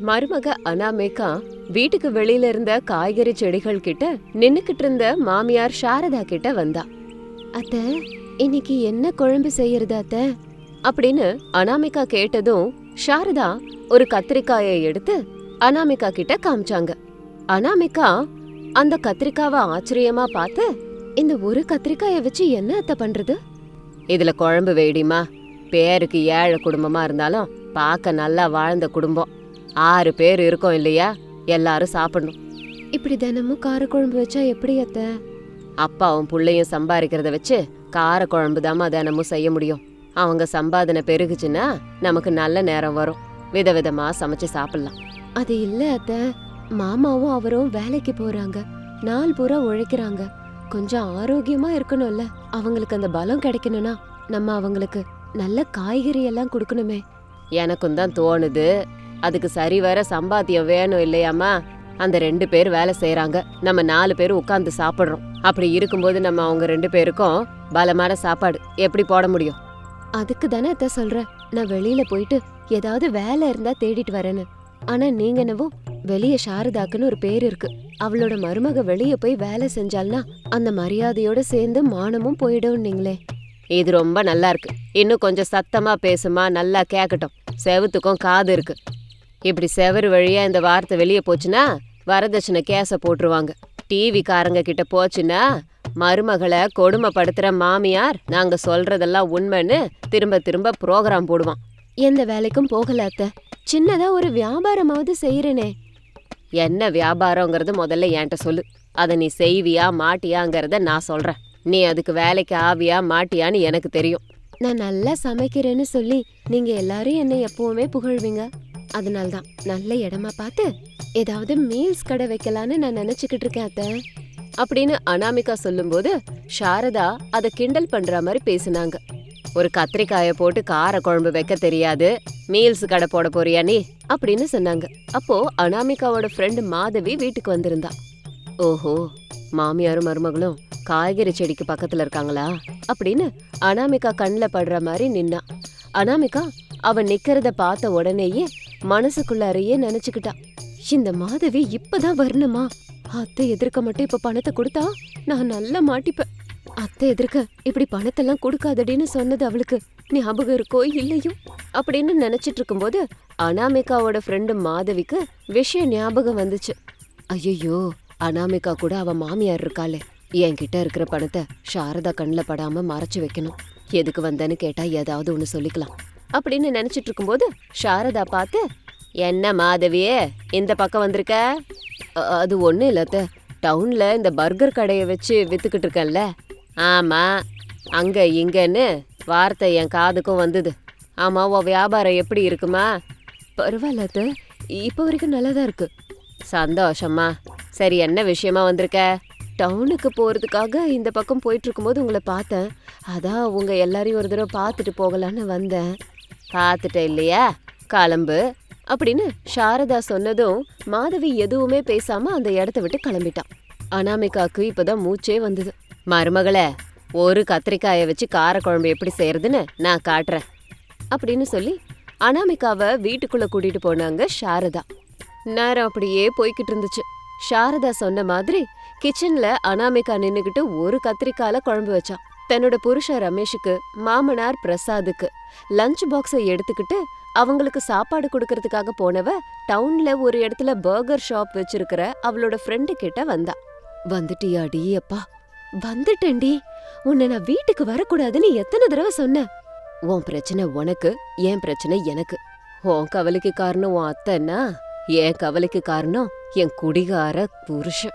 மருமக அனாமேகா வீட்டுக்கு வெளியில இருந்த காய்கறி செடிகள் கிட்ட நின்னுக்கிட்டு இருந்த மாமியார் சாரதா கிட்ட வந்தா. அத்த இன்னைக்கு என்ன குழம்பு செய்யறது அத்த? அப்படின்னு அனாமிகா கேட்டதும் சாரதா ஒரு கத்திரிக்காயை எடுத்து அனாமிகா கிட்ட காமிச்சாங்க. அனாமிகா அந்த கத்திரிக்காவை ஆச்சரியமா பார்த்து இந்த ஒரு கத்திரிக்காயை வச்சு என்ன அத்த பண்றது? இதுல குழம்பு வேடிமா பேருக்கு ஏழை குடும்பமா இருந்தாலும் பார்க்க நல்லா வாழ்ந்த குடும்பம். ஆறு பேர் இருக்கோம் இல்லையா? எல்லாரும் சாப்பிடணும். இப்படி தினமும் காரக்குழம்பு வச்சா எப்படி அத்த? அப்பாவும் புள்ளையும் சம்பாதிக்கிறத வச்சு காரக்குழம்பு தாம்மா தினமும் செய்ய முடியும். அவங்க சம்பாதனை பெருகுச்சுன்னா நமக்கு நல்ல நேரம் வரும். விதவிதமா சமைச்சு சாப்பிடலாம். அது இல்ல அத்த. மாமாவும் அவரும் வேலைக்கு போறாங்க. நாள் பூரா உழைக்கிறாங்க. கொஞ்சம் ஆரோக்கியமா இருக்கணும்ல. அவங்களுக்கு அந்த பலம் கிடைக்கணும்னா நம்ம அவங்களுக்கு நல்ல காய்கறி எல்லாம் கொடுக்கணுமே. எனக்கும் தான் தோணுது. அதுக்கு சரிவர சம்பாத்தியம் வேணும் இல்லையாமா அந்த ரெண்டு பேர் வேலை செய்யறாங்க நம்ம நாலு பேர் உட்கார்ந்து சாப்பிடுறோம். அப்படி இருக்கும்போது நம்ம அவங்க ரெண்டு பேருக்கும் பலமான சாப்பாடு. எப்படி போட முடியும்? அதுக்கு தானே அத்த சொல்றேன் நான் வெளியில போயிட்டு ஏதாவது வேலை இருந்தா தேடிட்டு வரேன்னு. ஆனா நீங்க என்னவோ வெளிய சாரதாக்குன்னு ஒரு பேர் இருக்கு. அவளோட மருமக வெளிய போய் வேலை செஞ்சால்னா அந்த மரியாதையோட சேர்ந்து மானமும் போயிடும் நீங்களே இது ரொம்ப நல்லா இருக்கு. இன்னும் கொஞ்சம் சத்தமா பேசுமா? நல்லா கேக்கட்டும். செவுத்துக்கும் காது இருக்கு. இப்படி செவரு வழியா இந்த வார்த்தை வெளியே போச்சுன்னா வரதட்சணை கேஸ போட்டுருவாங்க. டிவி காரங்க கிட்ட போச்சுன்னா மருமகளை கொடுமைப்படுத்துற மாமியார் நாங்க சொல்றதெல்லாம் உண்மைன்னு திரும்ப திரும்ப ப்ரோக்ராம் போடுவான். எந்த வேலைக்கும் போகல அத்த. சின்னதா ஒரு வியாபாரமாவது செய்யறனே என்ன வியாபாரங்கிறது முதல்ல என்கிட்ட சொல்லு. அதை நீ செய்வியா மாட்டியாங்கிறத நான் சொல்றேன். நீ அதுக்கு வேலைக்கு ஆவியா மாட்டியான்னு எனக்கு தெரியும். நான் நல்லா சமைக்கிறேன்னு சொல்லி நீங்க எல்லாரும் என்னை எப்பவுமே புகழ்வீங்க. அதனால தான் நல்ல இடமா பார்த்து ஏதாவது மீல்ஸ் கடை வைக்கலான்னு நான் நினைச்சுக்கிட்டு இருக்கேன் அத்த. அப்படின்னு அனாமிகா சொல்லும்போது சாரதா அதை கிண்டல் பண்ற மாதிரி பேசுனாங்க. ஒரு கத்திரிக்காயை போட்டு கார குழம்பு வைக்க தெரியாது மீல்ஸ் கடை போட போறியா நீ? அப்படின்னு சொன்னாங்க. அப்போ அனாமிகாவோட ஃப்ரெண்டு மாதவி வீட்டுக்கு வந்திருந்தா. ஓஹோ மாமியாரும் மருமகளும் காய்கறி செடிக்கு பக்கத்துல இருக்காங்களா? அப்படின்னு அனாமிகா கண்ணில் படுற மாதிரி நின்னா. அனாமிகா அவன் நிக்கிறத பார்த்த உடனேயே மனசுக்குள்ளாரையே நினைச்சுக்கிட்டா. இந்த மாதவி இப்பதான் வரணுமா? அத்தை எதிர்க்க மட்டும் இப்ப பணத்தை கொடுத்தா நான் நல்லா மாட்டிப்பேன். அத்தை எதிர்க்க இப்படி பணத்தெல்லாம் கொடுக்காதடின்னு சொன்னது அவளுக்கு ஞாபகம் இருக்கோ இல்லையோ அப்படின்னு நினைச்சிட்டு இருக்கும்போது அனாமிகாவோட ஃப்ரெண்டு மாதவிக்கு விஷயம் ஞாபகம் வந்துச்சு. ஐயோ அனாமிகா கூட அவ மாமியார் இருக்காளே. என்கிட்ட இருக்கிற பணத்தை சாரதா கண்ணில் படாம மறைச்சு வைக்கணும். எதுக்கு வந்தேன்னு கேட்டா ஏதாவது ஒன்று சொல்லிக்கலாம். அப்படின்னு நினைச்சிட்டு இருக்கும்போது சாரதா பார்த்து என்ன மாதவியே இந்த பக்கம் வந்திருக்க? அது ஒன்றும் இல்லாத டவுனில் இந்த பர்கர் கடையை வச்சு விற்றுக்கிட்டு இருக்கேன்ல. ஆமாம் அங்கே இங்கன்னு வார்த்தை என் காதுக்கும் வந்தது. ஆமாம் உன் வியாபாரம் எப்படி இருக்குமா? பரவாயில்லத்த இப்போ வரைக்கும் நல்லா தான் இருக்கு. சந்தோஷம்மா. சரி என்ன விஷயமா வந்திருக்க? டவுனுக்கு போகிறதுக்காக இந்த பக்கம் போயிட்டு இருக்கும்போது உங்களை பார்த்தேன். அதான் உங்கள் எல்லாரையும் ஒரு தடவை பார்த்துட்டு போகலான்னு வந்தேன். பார்த்துட்ட இல்லையா? கிளம்பு அப்படின்னு சாரதா சொன்னதும் மாதவி எதுவுமே பேசாம அந்த இடத்த விட்டு கிளம்பிட்டான். அனாமிகாக்கு இப்பதான் மூச்சே வந்தது. மருமகளே ஒரு கத்திரிக்காயை வச்சு காரக்குழம்பு எப்படி செய்யறதுன்னு நான் காட்டுறேன். அப்படின்னு சொல்லி அனாமிகாவை வீட்டுக்குள்ள கூட்டிட்டு போனாங்க சாரதா. நேரம் அப்படியே போய்கிட்டு இருந்துச்சு. சாரதா சொன்ன மாதிரி கிச்சன்ல அனாமிகா நின்னுக்கிட்டு ஒரு கத்திரிக்கால குழம்பு வச்சான். தன்னோட புருஷன் ரமேஷுக்கு மாமனார் பிரசாதுக்கு லஞ்ச் பாக்ஸை எடுத்துக்கிட்டு அவங்களுக்கு சாப்பாடு கொடுக்கறதுக்காக போனவ டவுன்ல ஒரு இடத்துல பர்கர் ஷாப் வச்சிருக்கிற அவளோட ஃப்ரெண்டு கிட்ட வந்தா. வந்துட்டியாடி அப்பா? வந்துட்டேன்டி. உன்னை நான் வீட்டுக்கு வரக்கூடாதுன்னு எத்தனை தடவை சொன்ன உன் பிரச்சனை உனக்கு என் பிரச்சனை எனக்கு. உன் கவலைக்கு காரணம் உன் அத்தைன்னா என் கவலைக்கு காரணம் என் குடிகார புருஷன்.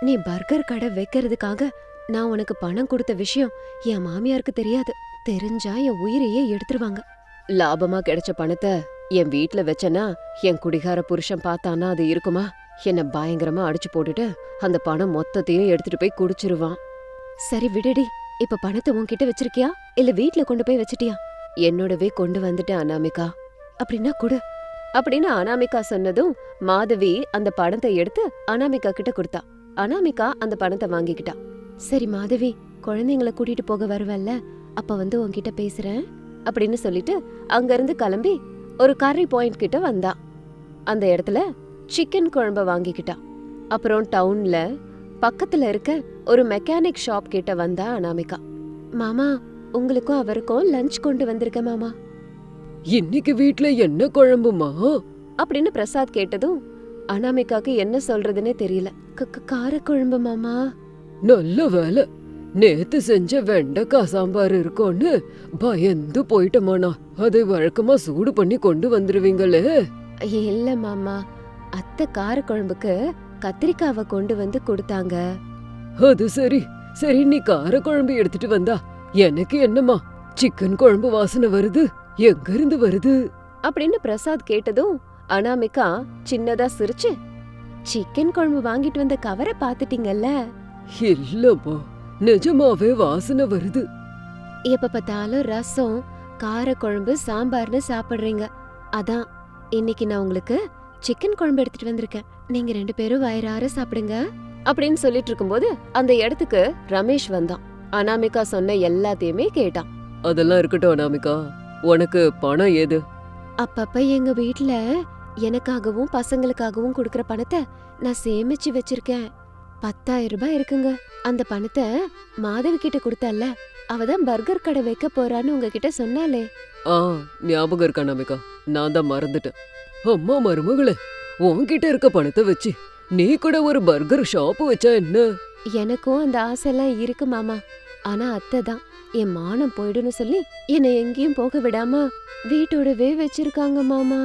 நீ பர்கர் கடை வைக்கிறதுக்காக நான் உனக்கு பணம் கொடுத்த விஷயம் என் மாமியாருக்கு தெரியாது. தெரிஞ்சா என் உயிரையே எடுத்துருவாங்க. லாபமா கிடைச்ச பணத்தை என் வீட்ல வச்சனா என் குடிகார புருஷன் பார்த்தானா அது இருக்குமா? என்ன பயங்கரமா அடிச்சு போட்டுட்டு அந்த பணம் மொத்தத்தையும் எடுத்துட்டு போய் குடிச்சிருவான். சரி விடுடி. இப்ப பணத்தை உன்கிட்ட வச்சிருக்கியா? இல்ல வீட்ல கொண்டு போய் வச்சிட்டியா? என்னோடவே கொண்டு வந்துட்டேன் அனாமிகா. அப்படின்னா குடு. அப்படின்னு அனாமிகா சொன்னதும் மாதவி அந்த பணத்தை எடுத்து அனாமிகா கிட்ட கொடுத்தா. அனாமிகா அந்த பணத்தை வாங்கிக்கிட்டா. சரி மாதவி குழந்தைங்கள கூட்டிட்டு போக வருவல்ல அப்ப வந்து உன்கிட்ட பேசுறேன் அப்படின்னு சொல்லிட்டு அங்கிருந்து கிளம்பி ஒரு கரை பாயிண்ட் கிட்ட வந்தா. அந்த இடத்துல சிக்கன் குழம்ப வாங்கிக்கிட்டா. அப்புறம் டவுன்ல பக்கத்துல இருக்க ஒரு மெக்கானிக் ஷாப் கிட்ட வந்தா அனாமிகா. மாமா உங்களுக்கும் அவருக்கும் லஞ்ச் கொண்டு வந்திருக்கேன் மாமா. இன்னைக்கு வீட்ல என்ன குழம்புமா? அப்படின்னு பிரசாத் கேட்டதும் அனாமிகாக்கு என்ன சொல்றதுன்னே தெரியல. க- க- காரக்குழம்பு மாமா. நல்ல வேலை நேத்து செஞ்ச வெண்டைக்காய் சாம்பார் இருக்கும்னு பயந்து போயிட்டமானா அதை வழக்கமா சூடு பண்ணி கொண்டு வந்துருவீங்களே. இல்ல மாமா. அத்தை காரக்குழம்புக்கு கத்திரிக்காவை கொண்டு வந்து கொடுத்தாங்க. அது சரி. சரி நீ கார குழம்பு எடுத்துட்டு வந்தா. எனக்கு என்னம்மா? சிக்கன் குழம்பு வாசனை வருது. எங்க இருந்து வருது? அப்படின்னு பிரசாத் கேட்டதும் அனாமிகா சின்னதா சிரிச்சு சிக்கன் குழம்பு வாங்கிட்டு வந்த கவரை பாத்துட்டீங்கல்ல இல்லம்மா நிஜமாவே வாசனை வருது எப்ப பார்த்தாலும் ரசம் காரக்குழம்பு சாம்பார்னு சாப்பிடுறீங்க அதான் இன்னைக்கு நான் உங்களுக்கு சிக்கன் குழம்பு எடுத்துட்டு வந்திருக்கேன் நீங்க ரெண்டு பேரும் வயிறார சாப்பிடுங்க அப்படின்னு சொல்லிட்டு இருக்கும்போது அந்த இடத்துக்கு ரமேஷ் வந்தான் அனாமிகா சொன்ன எல்லாத்தையுமே கேட்டான் அதெல்லாம் இருக்கட்டும் அனாமிகா உனக்கு பணம் ஏது அப்பப்ப எங்க வீட்ல எனக்காகவும் பசங்களுக்காகவும் கொடுக்கற பணத்தை நான் சேமிச்சு வச்சிருக்கேன் பத்தாயிரம் ரூபாய் இருக்குங்க. அந்த பணத்தை மாதவி கிட்ட கொடுத்தல்ல. அவ தான் பர்கர் கடை வைக்க போறான்னு உங்ககிட்ட சொன்னாலே ஆ ஞாபகம் இருக்கா நமிகா? நான் தான் மறந்துட்டேன். அம்மா மருமகளே உன்கிட்ட இருக்க பணத்தை வச்சு நீ கூட ஒரு பர்கர் ஷாப் வச்சா என்ன? எனக்கும் அந்த ஆசைலாம் இருக்கு மாமா. ஆனா அத்தை தான். என் மானம் போயிடும்னு சொல்லி என்னை எங்கேயும் போக விடாம வீட்டோடவே வச்சிருக்காங்க மாமா.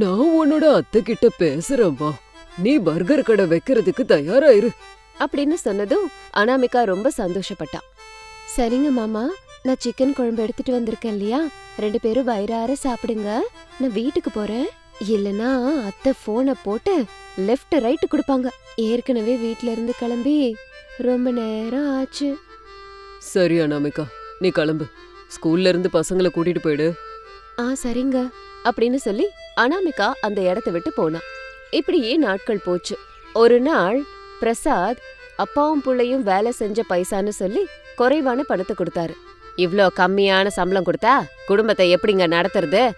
நான் உன்னோட அத்தை கிட்ட பேசுறேன்பா நீ பர்கர் கடை வைக்கிறதுக்கு தயாராயிரு. அப்படின்னு சொன்னதும் அனாமிகா ரொம்ப சந்தோஷப்பட்டா. சரிங்க மாமா நான் சிக்கன் குழம்பு எடுத்துட்டு வந்திருக்கேன் இல்லையா? ரெண்டு பேரும் வயிறார சாப்பிடுங்க. நான் வீட்டுக்கு போறேன். இல்லனா அத்தை போனை போட்டு லெஃப்ட் ரைட் கொடுப்பாங்க. ஏற்கனவே வீட்ல இருந்து கிளம்பி ரொம்ப நேரம் ஆச்சு. சரி அனாமிகா நீ கிளம்பு. ஸ்கூல்ல இருந்து பசங்களை கூட்டிட்டு போயிடு. ஆ சரிங்க. அப்படின்னு சொல்லி அனாமிகா அந்த இடத்த விட்டு போனா. இப்படியே நாட்கள் போச்சு. ஒரு நாள் பிரசாத் அப்பாவும் புள்ளையும் வேலை செஞ்ச பைசான்னு சொல்லி குறைவான பணத்தை கொடுத்தாரு. இவ்ளோ கம்மியான சம்பளம் கொடுத்தா குடும்பத்தை எப்படிங்க நடத்துறது?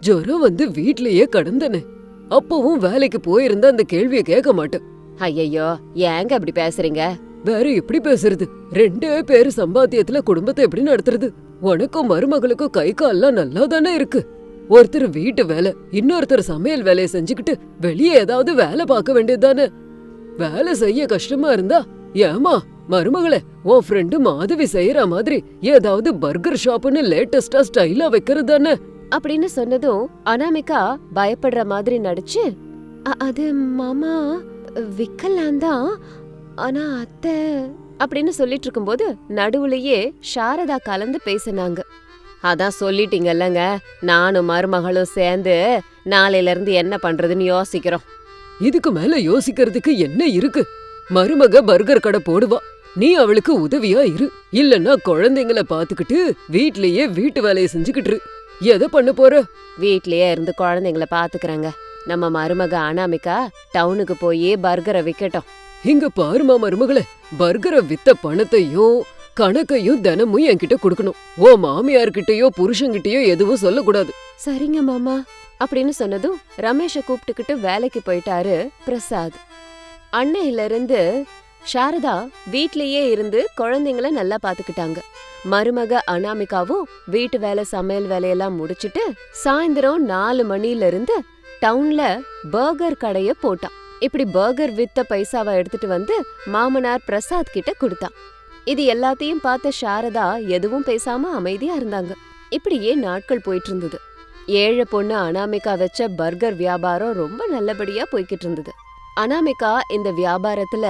ஜுரம் வந்து வீட்லயே கடந்தனே. அப்பவும் வேலைக்கு போயிருந்தா அந்த கேள்வியை கேட்க மாட்டேன். ஐயையோ ஏங்க இப்படி பேசுறீங்க? வேற எப்படி பேசுறது? ரெண்டே பேரு சம்பாத்தியத்துல குடும்பத்தை எப்படி நடத்துறது? உனக்கும் மருமகளுக்கும் கை கால்லாம் நல்லா தானே இருக்கு. ஒருத்தர் வீட்டு வேலை இன்னொருத்தர் சமையல் வேலையை செஞ்சுக்கிட்டு வெளியே ஏதாவது வேலை பார்க்க வேண்டியதுதானே? வேலை செய்ய கஷ்டமா இருந்தா ஏமா மருமகளே உன் ஃப்ரெண்டு மாதவி செய்யற மாதிரி ஏதாவது பர்கர் ஷாப்னு லேட்டஸ்டா ஸ்டைலா வைக்கிறது தானே அப்படின்னு சொன்னதும் அனாமிகா பயப்படுற மாதிரி நடிச்சு அது மாமா விக்கலாம் தான் ஆனா அத்தை அப்படின்னு சொல்லிட்டு இருக்கும்போது நடுவுலயே சாரதா கலந்து பேசினாங்க. அதான் சொல்லிட்டீங்கல்லங்க. நானும் மருமகளும் சேர்ந்து நாளையில இருந்து என்ன பண்றதுன்னு யோசிக்கிறோம். இதுக்கு மேல யோசிக்கிறதுக்கு என்ன இருக்கு? மருமக பர்கர் கடை போடுவா. நீ அவளுக்கு உதவியா இரு. இல்லன்னா குழந்தைங்கள பாத்துக்கிட்டு வீட்லயே வீட்டு வேலையை செஞ்சுக்கிட்டு. எதை பண்ண போற? வீட்லயே இருந்து குழந்தைங்கள பாத்துக்கறாங்க நம்ம மருமக அனாமிகா டவுனுக்கு போய் பர்கரை விக்கட்டும். இங்க பாருமா மருமகளே பர்கரை வித்த பணத்தையும் கணக்கையும் தினமும் என்கிட்ட கொடுக்கணும். ஓ மாமியார்கிட்டயோ புருஷன்கிட்டயோ எதுவும் சொல்லக்கூடாது. சரிங்க மாமா. அப்படின்னு சொன்னதும் ரமேஷ கூப்பிட்டுக்கிட்டு வேலைக்கு போயிட்டாரு பிரசாத். அன்னையில இருந்து சாரதா வீட்லயே இருந்து குழந்தைங்கள நல்லா பாத்துக்கிட்டாங்க மருமக அனாமிகாவும் வீட்டு வேலை சமையல் வேலையெல்லாம் முடிச்சிட்டு சாயந்தரம் நாலு மணில இருந்து டவுன்ல பர்கர் கடைய போட்டான். இப்படி பர்கர் வித்த பைசாவை எடுத்துட்டு வந்து மாமனார் பிரசாத் கிட்ட கொடுத்தான். இது எல்லாத்தையும் பார்த்த சாரதா எதுவும் பேசாம அமைதியா இருந்தாங்க. இப்படியே நாட்கள் போயிட்டு இருந்தது ஏழை பொண்ணு அனாமிகா வச்ச பர்கர் வியாபாரம் ரொம்ப நல்லபடியா போய்கிட்டு இருந்தது அனாமிகா இந்த வியாபாரத்துல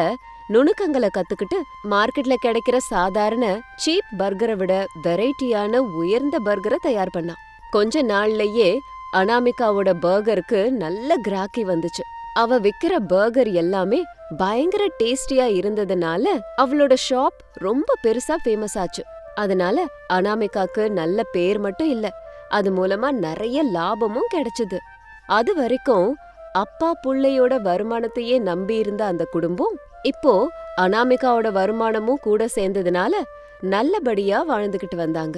நுணுக்கங்களை கத்துக்கிட்டு மார்க்கெட்ல கிடைக்கிற சாதாரண சீப் பர்கரை விட வெரைட்டியான உயர்ந்த பர்கரை தயார் பண்ணா. கொஞ்ச நாள்லயே அனாமிகாவோட பர்கருக்கு நல்ல கிராக்கி வந்துச்சு. அவ விக்கிற பர்கர் எல்லாமே பயங்கர டேஸ்டியா இருந்ததுனால அவளோட ஷாப் ரொம்ப பெருசா ஃபேமஸ் ஆச்சு. அதனால அனாமிகாக்கு நல்ல பேர் மட்டும் இல்ல அது மூலமா நிறைய லாபமும் கிடைச்சது. அது வரைக்கும் அப்பா புள்ளையோட வருமானத்தையே நம்பி இருந்த அந்த குடும்பம் இப்போ அனாமிகாவோட வருமானமும் கூட சேர்ந்ததுனால நல்லபடியா வாழ்ந்துகிட்டு வந்தாங்க.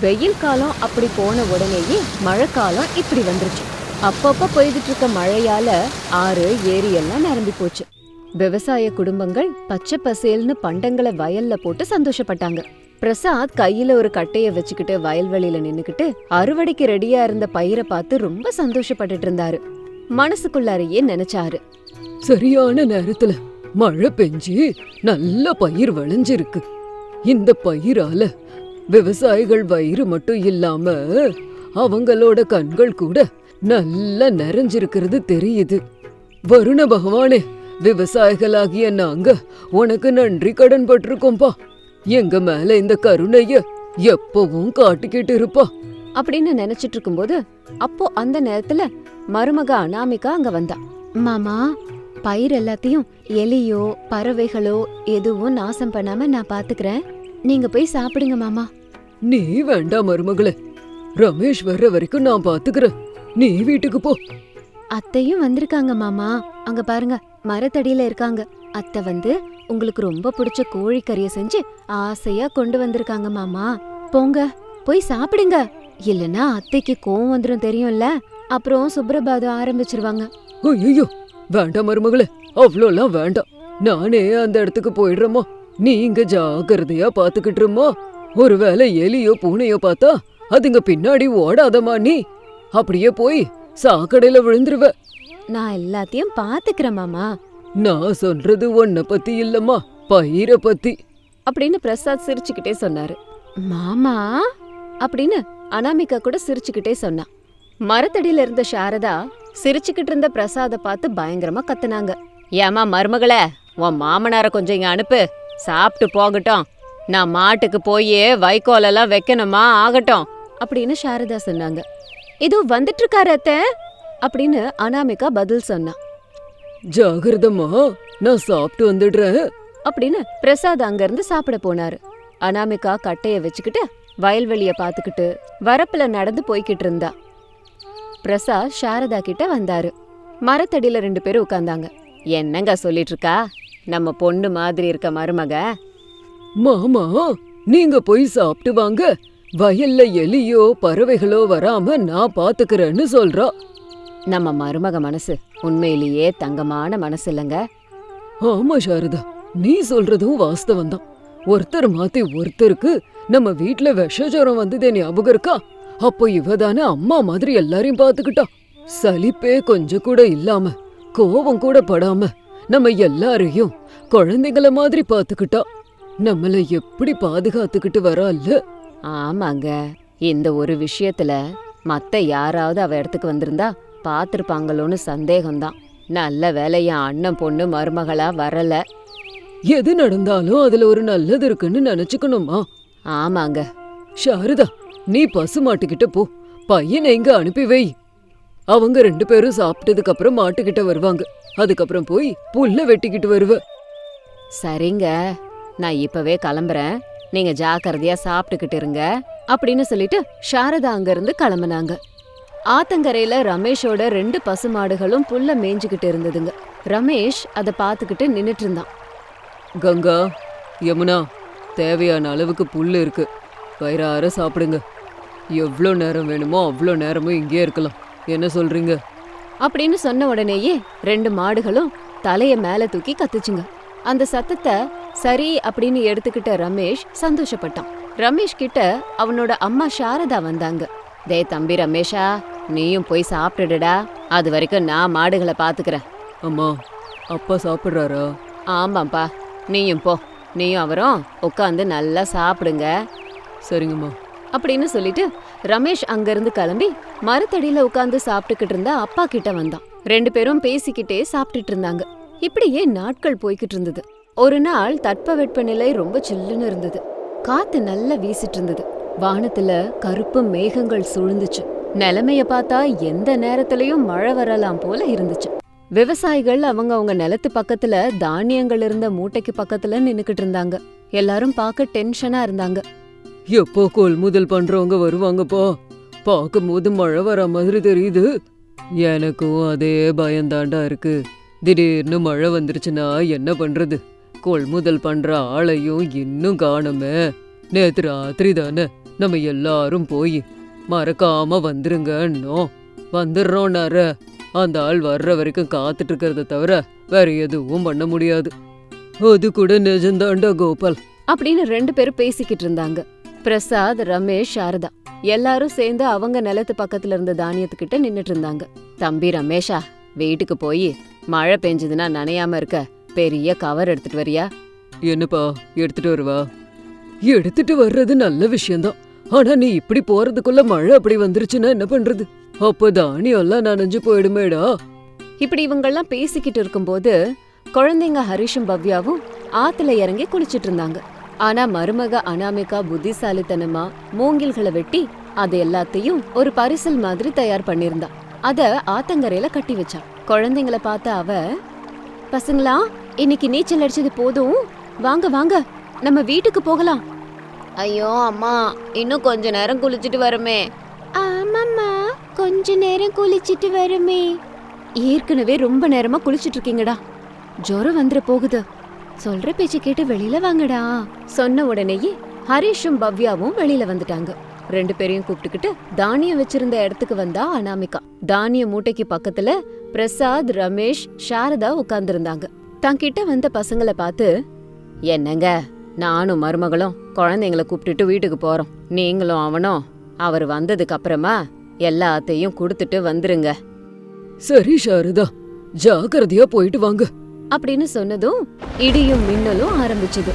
வெயில் காலம் அப்படி போன உடனேயே மழைக்காலம் இப்படி வந்துருச்சு. அப்பப்ப பெய்துட்டு இருக்க மழையால ஆறு ஏரி எல்லாம் நிரம்பி போச்சு. விவசாய குடும்பங்கள் பச்சை பசேல்னு பண்டங்களை வயல்ல போட்டு சந்தோஷப்பட்டாங்க. பிரசாத் கையில ஒரு கட்டைய வச்சுக்கிட்டு வயல்வெளியில நின்னுக்கிட்டு அறுவடைக்கு ரெடியா இருந்த பயிரை பார்த்து ரொம்ப சந்தோஷப்பட்டுட்டு இருந்தாரு. மனசுக்குள்ளாரையே நினைச்சாரு. சரியான நேரத்துல மழை பெஞ்சு நல்ல பயிர் விளைஞ்சிருக்கு. இந்த பயிரால விவசாயிகள் வயிறு மட்டும் இல்லாம அவங்களோட கண்கள் கூட நல்லா நிறைஞ்சிருக்கிறது தெரியுது. வருண பகவானே விவசாயிகளாகிய நாங்க உனக்கு நன்றி கடன் பட்டிருக்கோம்பா. எங்க மேல இந்த கருணைய எப்பவும் காட்டிக்கிட்டு இருப்பா. அப்படின்னு நினைச்சிட்டு இருக்கும்போது அப்போ அந்த நேரத்துல மருமக அனாமிகா அங்க வந்தா. மாமா பயிர் எல்லாத்தையும் எலியோ பறவைகளோ எதுவும் நாசம் பண்ணாம நான் பாத்துக்கிறேன். நீங்க போய் சாப்பிடுங்க மாமா. நீ வேண்டாம் மருமகளே. ரமேஷ் வர்ற வரைக்கும் நான் பாத்துக்கிறேன். நீ வீட்டுக்கு போ. அத்தையும் வந்திருக்காங்க மாமா. அங்க பாருங்க மரத்தடியில இருக்காங்க. அத்தை வந்து உங்களுக்கு ரொம்ப பிடிச்ச கோழிக்கறிய செஞ்சு ஆசையா கொண்டு வந்திருக்காங்க மாமா. போங்க போய் சாப்பிடுங்க. இல்லனா அத்தைக்கு கோவம் வந்துரும் தெரியும்ல. அப்புறம் சுப்ரபாதம் ஆரம்பிச்சிருவாங்க. ஐயோ வேண்டாம் மருமகளே அவ்வளோலாம் வேண்டாம். நானே அந்த இடத்துக்கு போயிடுறேம்மா. நீ இங்க ஜாக்கிரதையா பாத்துக்கிட்டுருமா ஒருவேளை எலியோ பூனையோ பார்த்தா அதுங்க பின்னாடி ஓடாதம்மா நீ. அப்படியே போய் சாக்கடையில விழுந்துருவ. நான் எல்லாத்தையும் பாத்துக்கிறேன் மாமா. நான் சொல்றது உன்னை பத்தி இல்லம்மா பயிரை பத்தி. அப்படின்னு பிரசாத் சிரிச்சுக்கிட்டே சொன்னாரு. மாமா அப்படின்னு அனாமிகா கூட சிரிச்சுக்கிட்டே சொன்னா. மரத்தடியில இருந்த சாரதா சிரிச்சுக்கிட்டு இருந்த பிரசாத பார்த்து பயங்கரமா கத்துனாங்க. ஏமா மருமகளே உன் மாமனார கொஞ்சம் இங்க அனுப்பு. சாப்பிட்டு போகட்டும். நான் மாட்டுக்கு போய் வைக்கோலெல்லாம் வைக்கணுமா ஆகட்டும் அப்படின்னு சாரதா சொன்னாங்க. இதோ வந்துட்டு இருக்காரு அத்தை அப்படின்னு அனாமிகா பதில் சொன்னா. ஜாகிரதம்மா நான் சாப்பிட்டு வந்துடுறேன். அப்படின்னு பிரசாத் அங்கிருந்து சாப்பிட போனாரு. அனாமிகா கட்டைய வச்சுக்கிட்டு வயல்வெளிய பாத்துக்கிட்டு வரப்புல நடந்து போய்கிட்டு இருந்தா. பிரசாத் சாரதா கிட்ட வந்தாரு. மரத்தடியில ரெண்டு பேரும் உட்கார்ந்தாங்க. என்னங்க சொல்லிட்டு இருக்கா நம்ம பொண்ணு மாதிரி இருக்க மருமக. மாமா நீங்க போய் சாப்பிட்டு வாங்க. வயல்ல எலியோ பறவைகளோ வராம நான் பாத்துக்கிறேன்னு சொல்றா. நம்ம மருமக மனசு உண்மையிலேயே தங்கமான மனசு இல்லைங்க. ஆமா சாரதா நீ சொல்றதும் வாஸ்தவம் தான். ஒருத்தர் மாத்தி ஒருத்தருக்கு நம்ம வீட்ல விஷஜரம் வந்ததே ஞாபகம் இருக்கா? அப்போ இவ தானே அம்மா மாதிரி எல்லாரையும் பாத்துக்கிட்டா. சலிப்பே கொஞ்சம் கூட இல்லாம கோபம் கூட படாம நம்ம எல்லாரையும் குழந்தைங்கள மாதிரி பாத்துக்கிட்டா. நம்மள எப்படி பாதுகாத்துக்கிட்டு வரால்ல ஆமாங்க. இந்த ஒரு விஷயத்துல மத்த யாராவது அவ இடத்துக்கு வந்திருந்தா பாத்திருப்பாங்களோன்னு சந்தேகம்தான். நல்ல வேலை என் அண்ணன் பொண்ணு மருமகளா வரல. எது நடந்தாலும் அதுல ஒரு நல்லது இருக்குன்னு நினைச்சுக்கணுமா? ஆமாங்க. சாரதா நீ பசு மாட்டுக்கிட்ட போ. பையனை இங்க அனுப்பி வை. அவங்க ரெண்டு பேரும் சாப்பிட்டதுக்கு அப்புறம் மாட்டுக்கிட்ட வருவாங்க. அதுக்கப்புறம் போய் புல்ல வெட்டிக்கிட்டு வருவ. சரிங்க. நான் இப்பவே கிளம்புறேன். நீங்க ஜாக்கிரதையா சாப்பிட்டுக்கிட்டு இருங்க அப்படின்னு சொல்லிட்டு சாரதா அங்க இருந்து கிளம்புனாங்க. ஆத்தங்கரையில ரமேஷோட ரெண்டு பசுமாடுகளும் புல்ல மேய்ஞ்சுக்கிட்டு இருந்ததுங்க. ரமேஷ் அதை பார்த்துக்கிட்டு நின்னுட்டு இருந்தான். கங்கா யமுனா தேவையான அளவுக்கு புல்லு இருக்கு. வயிறார சாப்பிடுங்க. எவ்வளோ நேரம் வேணுமோ அவ்வளோ நேரமும் இங்கே இருக்கலாம். என்ன சொல்றீங்க? அப்படின்னு சொன்ன உடனேயே ரெண்டு மாடுகளும் தலைய மேல தூக்கி கத்துச்சுங்க. அந்த சத்தத்தை சரி அப்படின்னு எடுத்துக்கிட்ட ரமேஷ் சந்தோஷப்பட்டான். ரமேஷ் கிட்ட அவனோட அம்மா சாரதா வந்தாங்க. டே தம்பி ரமேஷா நீயும் போய் சாப்பிட்டுடுடா. அது வரைக்கும் நான் மாடுகளை பாத்துக்கிறேன். அம்மா அப்பா சாப்பிட்றாரா? ஆமாப்பா நீயும் போ. நீயும் அவரும் உட்காந்து நல்லா சாப்பிடுங்க. சரிங்கம்மா. அப்படின்னு சொல்லிட்டு ரமேஷ் அங்கிருந்து கிளம்பி மரத்தடியில உட்கார்ந்து சாப்பிட்டுக்கிட்டு இருந்த அப்பா கிட்ட வந்தான். ரெண்டு பேரும் பேசிக்கிட்டே சாப்பிட்டுட்டு இருந்தாங்க. இப்படியே நாட்கள் போய்கிட்டு இருந்தது. ஒரு நாள் தட்பவெட்ப நிலை ரொம்ப சில்லுன்னு இருந்தது. காத்து நல்லா வீசிட்டு இருந்தது. வானத்துல கருப்பு மேகங்கள் சூழ்ந்துச்சு. நிலைமைய பார்த்தா எந்த நேரத்திலயும் மழை வரலாம் போல இருந்துச்சு. விவசாயிகள் அவங்க அவங்க நிலத்து பக்கத்துல தானியங்கள் இருந்த மூட்டைக்கு பக்கத்துல நின்னுக்கிட்டு இருந்தாங்க. எல்லாரும் பார்க்க டென்ஷனா இருந்தாங்க. எப்போ கொள்முதல் பண்றவங்க வருவாங்கப்பா பார்க்கும்போது மழை வர மாதிரி தெரியுது. எனக்கும் அதே பயந்தாண்டா இருக்கு. திடீர்னு மழை வந்துருச்சுன்னா என்ன பண்றது? கொள்முதல் பண்ற ஆளையும் இன்னும் காணுமே. நேத்து ராத்திரி தானே நம்ம எல்லாரும் போய் மறக்காம வந்துருங்கன்னோ. வந்துடுறோம்னாரு அந்த ஆள் வர்ற வரைக்கும் காத்துட்டு இருக்கிறத தவிர வேற எதுவும் பண்ண முடியாது. அது கூட நிஜம்தான்டா கோபால். அப்படின்னு ரெண்டு பேரும் பேசிக்கிட்டு இருந்தாங்க. பிரசாத் ரமேஷ் சாரதா. எல்லாரும் சேர்ந்து அவங்க நிலத்து பக்கத்துல இருந்த தானியத்துக்கிட்ட நின்னுட்டு இருந்தாங்க. தம்பி ரமேஷா வீட்டுக்கு போய் மழை பெஞ்சதுன்னா நனையாம இருக்க. பெரிய கவர் எடுத்துட்டு வரியா? என்னப்பா எடுத்துட்டு வருவா? எடுத்துட்டு வர்றது நல்ல விஷயம்தான். ஆனா நீ இப்படி போறதுக்குள்ள மழை அப்படி வந்துருச்சுன்னா என்ன பண்றது? அப்ப தானியம் எல்லாம் நனைஞ்சு போயிடுமேடா. இப்படி இவங்கெல்லாம் பேசிக்கிட்டு இருக்கும்போது குழந்தைங்க ஹரிஷும் பவ்யாவும் ஆத்துல இறங்கி குளிச்சிட்டு இருந்தாங்க. ஆனா மருமக அனாமிகா புத்திசாலித்தனமா மூங்கில்களை வெட்டி அது எல்லாத்தையும் ஒரு பரிசல் மாதிரி தயார் பண்ணிருந்தா அத ஆத்தங்கரையில கட்டி வச்சா. குழந்தைங்கள பார்த்த அவ பசங்களா இன்னைக்கு நீச்சல் அடிச்சது போதும். வாங்க வாங்க. நம்ம வீட்டுக்கு போகலாம். ஐயோ அம்மா இன்னும் கொஞ்ச நேரம் குளிச்சிட்டு வருமே. ஆமாம்மா கொஞ்ச நேரம் குளிச்சிட்டு வருமே. ஏற்கனவே ரொம்ப நேரமா குளிச்சிட்டு இருக்கீங்கடா. ஜுரம் வந்துட போகுது. சொல்ற பேச்சு கேட்டு வெளியில வாங்கடா. சொன்ன உடனேயே ஹரிஷும் பவ்யாவும் வெளியில வந்துட்டாங்க. ரெண்டு பேரையும் கூப்பிட்டுக்கிட்டு தானியம் வச்சிருந்த இடத்துக்கு வந்தா அனாமிகா. தானிய மூட்டைக்கு பக்கத்துல பிரசாத் ரமேஷ் சாரதா உட்கார்ந்திருந்தாங்க. தங்கிட்ட வந்த பசங்கள பார்த்து என்னங்க நானும் மருமகளும் குழந்தைங்கள கூப்பிட்டுட்டு வீட்டுக்கு போறோம். நீங்களும் அவனும் அவர் வந்ததுக்கு அப்புறமா எல்லாத்தையும் கொடுத்துட்டு வந்துருங்க. சரி சாரதா. ஜாக்கிரதையா போயிட்டு வாங்க. அப்படின்னு சொன்னதும் இடியும் மின்னலும் ஆரம்பிச்சது.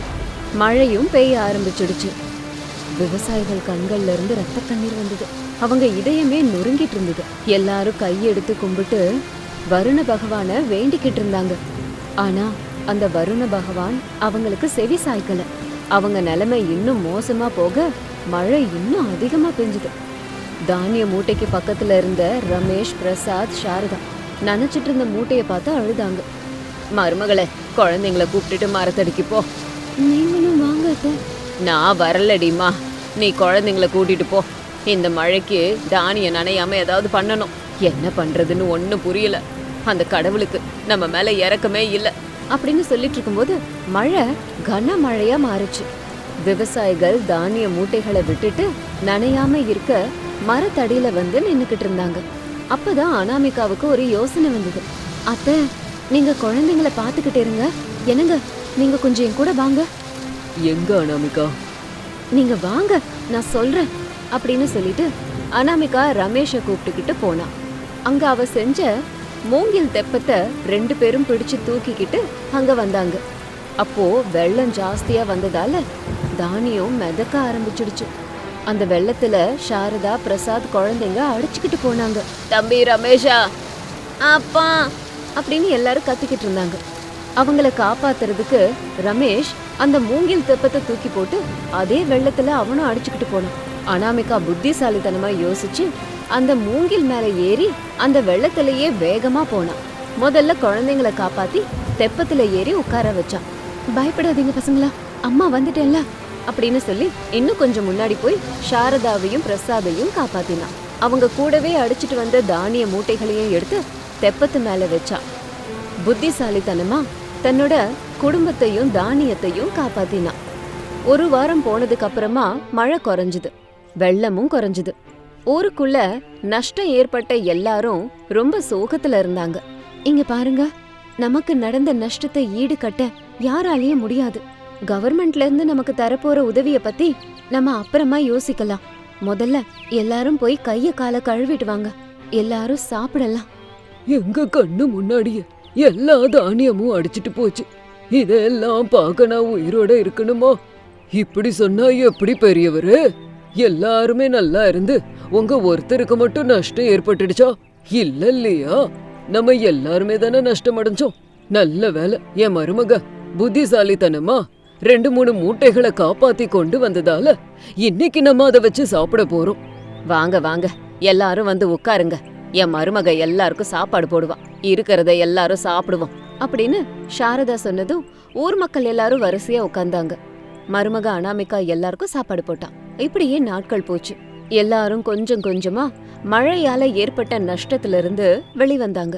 மழையும் பெய்ய ஆரம்பிச்சிடுச்சு. விவசாயிகள் கண்கள்ல இருந்து ரத்த கண்ணீர் வந்தது. அவங்க இதயமே நொறுங்கிட்டு இருந்தது. எல்லாரும் கையெடுத்து கும்பிட்டு வருண பகவான வேண்டிக்கிட்டு இருந்தாங்க. ஆனா அந்த வருண பகவான் அவங்களுக்கு செவி சாய்க்கல. அவங்க நிலைமை இன்னும் மோசமா போக மழை இன்னும் அதிகமா பெஞ்சுது. தானிய மூட்டைக்கு பக்கத்துல இருந்த ரமேஷ் பிரசாத் சாரதா நனைச்சிட்டு இருந்த மூட்டைய பார்த்து அழுதாங்க. மருமகளே குழந்தைங்கள கூப்பிட்டுட்டு மரத்தடிக்கு போ. நீங்களும் வாங்க. நான் வரலடிமா நீ குழந்தைங்கள கூட்டிட்டு போ. இந்த மழைக்கு தானிய நனையாம ஏதாவது பண்ணணும். என்ன பண்றதுன்னு ஒண்ணும் புரியல. அந்த கடவுளுக்கு. நம்ம மேல இறக்கமே இல்ல. அப்படின்னு சொல்லிட்டு இருக்கும்போது மழை கன மழையா மாறுச்சு. விவசாயிகள் தானிய மூட்டைகளை விட்டுட்டு நனையாம இருக்க மரத்தடியில வந்து நின்னுக்கிட்டு இருந்தாங்க. அப்பதான் அனாமிகாவுக்கு ஒரு யோசனை வந்தது. அத்தை நீங்க குழந்தைங்கள பாத்துக்கிட்டு இருங்க. என்னங்க நீங்க கொஞ்சம் என் கூட வாங்க. எங்க அனாமிகா? நீங்க வாங்க நான் சொல்றேன் அப்படின்னு சொல்லிட்டு அனாமிகா ரமேஷை கூப்பிட்டுக்கிட்டு போனா. அங்க அவ செஞ்ச மூங்கில் தெப்பத்தை ரெண்டு பேரும் பிடிச்சு தூக்கிக்கிட்டு அங்க வந்தாங்க. அப்போ வெள்ளம் ஜாஸ்தியா வந்ததால தானியம் மிதக்க ஆரம்பிச்சிடுச்சு. அந்த வெள்ளத்துல சாரதா பிரசாத் குழந்தைங்க அடிச்சுக்கிட்டு போனாங்க. தம்பி ரமேஷா அப்பா அப்படின்னு எல்லாரும் கத்திக்கிட்டு இருந்தாங்க. அவங்கள காப்பாத்துறதுக்கு ரமேஷ் அந்த மூங்கில் தெப்பத்தை தூக்கி போட்டு அதே வெள்ளத்துல அவனும் அடிச்சுக்கிட்டு போனான். அனாமிகா புத்திசாலித்தனமா யோசிச்சு அந்த மூங்கில் மேல ஏறி அந்த வெள்ளத்திலேயே வேகமா போனான். முதல்ல குழந்தைங்களை காப்பாத்தி தெப்பத்துல ஏறி உட்கார வச்சான். பயப்படாதீங்க பசங்களா அம்மா வந்துட்டேன்ல அப்படின்னு சொல்லி இன்னும் கொஞ்சம் முன்னாடி போய் சாரதாவையும் பிரசாதையும் காப்பாத்தினான். அவங்க கூடவே அடிச்சிட்டு வந்த தானிய மூட்டைகளையும் எடுத்து தெப்பத்து மேல வச்சான். புத்திசாலித்தனமா தன்னோட குடும்பத்தையும் தானியத்தையும் காப்பாத்தினான். ஒரு வாரம் போனதுக்கு அப்புறமா மழை குறைஞ்சுது வெள்ளமும் குறைஞ்சுது. ஊருக்குள்ள நஷ்டம் ஏற்பட்ட எல்லாரும் ரொம்ப சோகத்துல இருந்தாங்க. இங்க பாருங்க நமக்கு நடந்த நஷ்டத்தை ஈடுகட்ட யாராலேயே முடியாது. கவர்மெண்ட்ல இருந்து நமக்கு தரப்போற உதவிய பத்தி நம்ம அப்புறமா யோசிக்கலாம். முதல்ல எல்லாரும் போய் கைய கால கழுவிடுவாங்க எல்லாரும் சாப்பிடலாம். எங்க கண்ணு முன்னாடியே எல்லா தானியமும் அடிச்சிட்டு போச்சு. இதெல்லாம் பார்க்க நான் உயிரோட இருக்கணுமா? இப்படி சொன்னா எப்படி பெரியவரு? எல்லாருமே நல்லா இருந்து உங்க ஒருத்தருக்கு மட்டும் நஷ்டம் ஏற்பட்டுடுச்சா? இல்ல இல்லையா? நம்ம எல்லாருமே தானே நஷ்டம் அடைஞ்சோம். நல்ல வேலை என் மருமக புத்திசாலித்தனமா ரெண்டு மூணு மூட்டைகளை காப்பாத்தி கொண்டு வந்ததால இன்னைக்கு நம்ம அதை வச்சு சாப்பிட போறோம். வாங்க வாங்க. எல்லாரும் வந்து உட்காருங்க. என் மருமக எல்லாருக்கும் சாப்பாடு போடுவா. இருக்கிறத எல்லாரும் சாப்பிடுவோம். அப்படின்னு சாரதா சொன்னதும் ஊர் மக்கள் எல்லாரும் வரிசையா உட்கார்ந்தாங்க. மருமக அனாமிகா எல்லாருக்கும் சாப்பாடு போட்டான் இப்படியே நாட்கள் போச்சு. எல்லாரும் கொஞ்சம் கொஞ்சமா மழையால ஏற்பட்ட நஷ்டத்திலிருந்து வெளிவந்தாங்க.